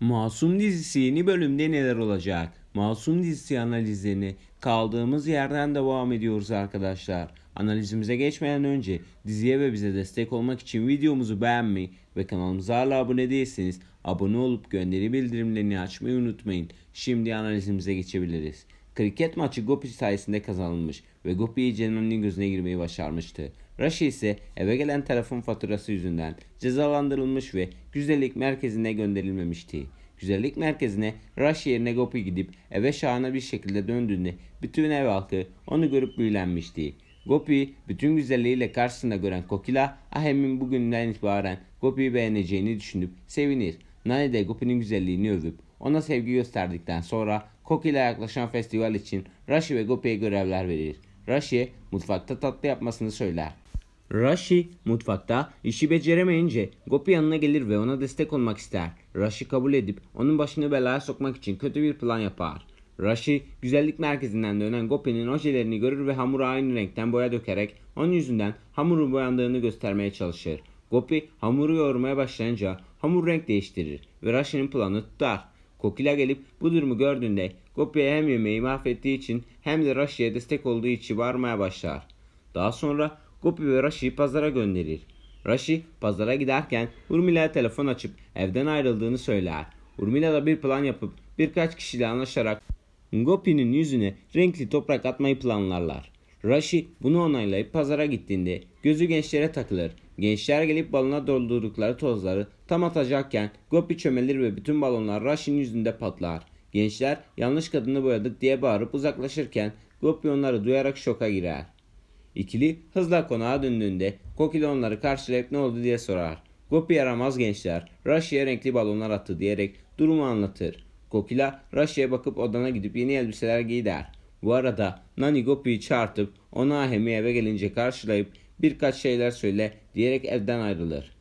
Masum dizisi yeni bölümde neler olacak? Masum dizisi analizlerini kaldığımız yerden devam ediyoruz arkadaşlar. Analizimize geçmeden önce diziye ve bize destek olmak için videomuzu beğenmeyi ve kanalımıza hala abone değilseniz abone olup gönderi bildirimlerini açmayı unutmayın. Şimdi analizimize geçebiliriz. Kriket maçı Gopi sayesinde kazanılmış ve Gopi iyice gözüne girmeyi başarmıştı. Rashi ise eve gelen telefon faturası yüzünden cezalandırılmış ve güzellik merkezine gönderilmemişti. Güzellik merkezine Rashi yerine Gopi gidip eve şahane bir şekilde döndüğünde bütün ev halkı onu görüp büyülenmişti. Gopi bütün güzelliğiyle karşısında gören Kokila Ahem'in bugünden itibaren Gopi'yi beğeneceğini düşünüp sevinir. Nani de Gopi'nin güzelliğini övüp ona sevgi gösterdikten sonra Kokila'ya yaklaşan festival için Rashi ve Gopi'ye görevler verir. Rashi'ye mutfakta tatlı yapmasını söyler. Rashi mutfakta işi beceremeyince Gopi yanına gelir ve ona destek olmak ister. Rashi kabul edip onun başını belaya sokmak için kötü bir plan yapar. Rashi güzellik merkezinden dönen Gopi'nin ojelerini görür ve hamura aynı renkten boya dökerek onun yüzünden hamurun boyandığını göstermeye çalışır. Gopi hamuru yoğurmaya başlayınca hamur renk değiştirir ve Rashi'nin planı tutar. Kokila gelip bu durumu gördüğünde Gopi'ye hem yemeği mahvettiği için hem de Rashi'ye destek olduğu için bağırmaya başlar. Daha sonra Gopi ve Rashi'yi pazara gönderir. Rashi pazara giderken Urmila'ya telefon açıp evden ayrıldığını söyler. Urmila da bir plan yapıp birkaç kişiyle anlaşarak Gopi'nin yüzüne renkli toprak atmayı planlarlar. Rashi bunu onaylayıp pazara gittiğinde gözü gençlere takılır. Gençler gelip balona doldurdukları tozları tam atacakken Gopi çömelir ve bütün balonlar Rashi'nin yüzünde patlar. Gençler yanlış kadını boyadık diye bağırıp uzaklaşırken Gopi onları duyarak şoka girer. İkili hızla konağa döndüğünde Kokili onları karşılayıp ne oldu diye sorar. Gopi yaramaz gençler Rashi'ye renkli balonlar attı diyerek durumu anlatır. Kokila Rashi'ye bakıp odana gidip yeni elbiseler giy der. Bu arada Nani Gopi'yi çağırtıp onu Ahem'i eve gelince karşılayıp birkaç şeyler söyle diyerek evden ayrılır.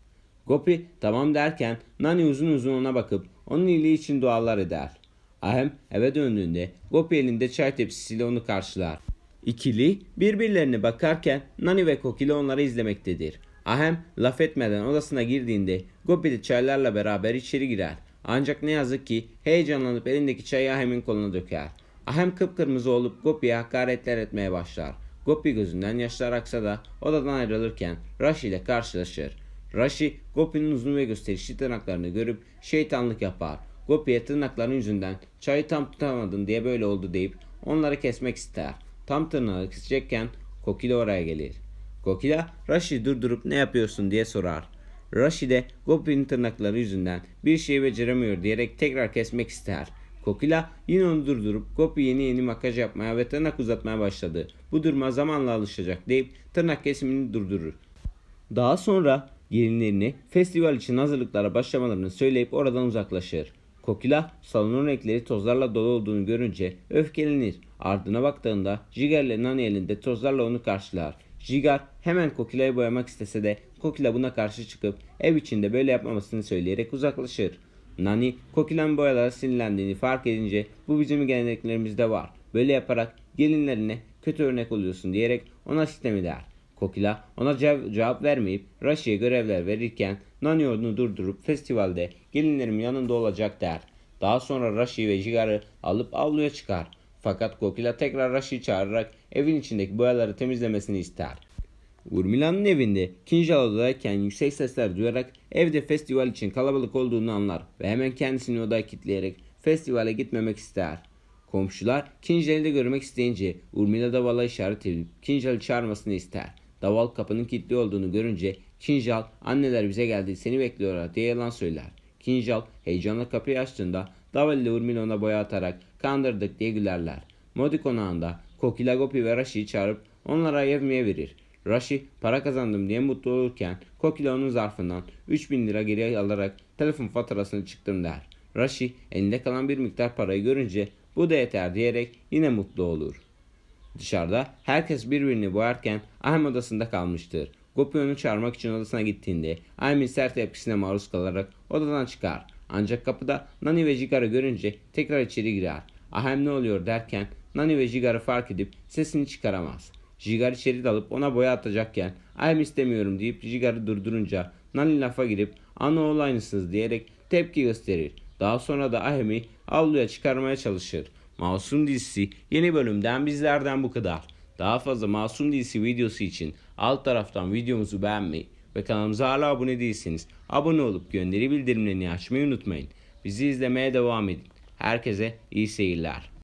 Gopi tamam derken Nani uzun uzun ona bakıp onun iyiliği için dualar eder. Ahem eve döndüğünde Gopi elinde çay tepsisiyle onu karşılar. İkili birbirlerine bakarken Nani ve Kokili onları izlemektedir. Ahem laf etmeden odasına girdiğinde Gopi de çaylarla beraber içeri girer. Ancak ne yazık ki heyecanlanıp elindeki çayı Ahem'in koluna döker. Ahem kıpkırmızı olup Gopi'ye hakaretler etmeye başlar. Gopi gözünden yaşlar aksa da odadan ayrılırken Rashi ile karşılaşır. Rashi Gopi'nin uzun ve gösterişli tırnaklarını görüp şeytanlık yapar. Gopi'ye tırnakların yüzünden çayı tam tutamadın diye böyle oldu deyip onları kesmek ister. Tam tırnağı kesecekken Kokila oraya gelir. Kokila Rashi durdurup ne yapıyorsun diye sorar. Rashi de Gopi'nin tırnakları yüzünden bir şey beceremiyor diyerek tekrar kesmek ister. Kokila yine onu durdurup Gopi yeni yeni makyaj yapmaya ve tırnak uzatmaya başladı. Bu duruma zamanla alışacak deyip tırnak kesimini durdurur. Daha sonra gelinlerini festival için hazırlıklara başlamalarını söyleyip oradan uzaklaşır. Kokila salonun renkleri tozlarla dolu olduğunu görünce öfkelenir. Ardına baktığında Jigar ile Nani elinde tozlarla onu karşılar. Jigar hemen Kokila'yı boyamak istese de Kokila buna karşı çıkıp ev içinde böyle yapmamasını söyleyerek uzaklaşır. Nani Kokila'nın boyalara sinirlendiğini fark edince bu bizim geleneklerimizde var. Böyle yaparak gelinlerine kötü örnek oluyorsun diyerek ona sitem eder. Kokila ona cev- cevap vermeyip Rashi'ye görevler verirken Nani onu durdurup festivalde gelinlerim yanında olacak der. Daha sonra Rashi ve Jigar'ı alıp avluya çıkar. Fakat Kokila tekrar Rashi'yi çağırarak evin içindeki boyaları temizlemesini ister. Urmila'nın evinde Kinjal odadayken yüksek sesler duyarak evde festival için kalabalık olduğunu anlar ve hemen kendisini odaya kilitleyerek festivale gitmemek ister. Komşular Kinjal'i de görmek isteyince Urmila Daval'a işaret edip Kinjal'ı çağırmasını ister. Daval kapının kilitli olduğunu görünce Kinjal anneler bize geldi seni bekliyorlar diye yalan söyler. Kinjal heyecanla kapıyı açtığında Daval ile Urmila ona boya atarak kandırdık diye gülerler. Modi konağında Kokila Gopi ve Rashi'yi çağırıp onlara yemeğe verir. Rashi para kazandım diye mutlu olurken Kokila onun zarfından 3000 lira geri alarak telefon faturasını çıktım der. Rashi elinde kalan bir miktar parayı görünce bu da yeter diyerek yine mutlu olur. Dışarıda herkes birbirini boyarken Ahem odasında kalmıştır. Gopi onu çağırmak için odasına gittiğinde Ahem'in sert tepkisine maruz kalarak odadan çıkar. Ancak kapıda Nani ve Jigar'ı görünce tekrar içeri girer. Ahem ne oluyor derken Nani ve Jigar'ı fark edip sesini çıkaramaz. Jigar içeri dalıp ona boya atacakken Ahem istemiyorum deyip Jigar'ı durdurunca Nani lafa girip ana oğul aynısınız diyerek tepki gösterir. Daha sonra da Ahem'i avluya çıkarmaya çalışır. Masum dizisi yeni bölümden bizlerden bu kadar. Daha fazla Masum dizisi videosu için alt taraftan videomuzu beğenmeyi ve kanalımıza hala abone değilseniz abone olup gönderi bildirimlerini açmayı unutmayın. Bizi izlemeye devam edin. Herkese iyi seyirler.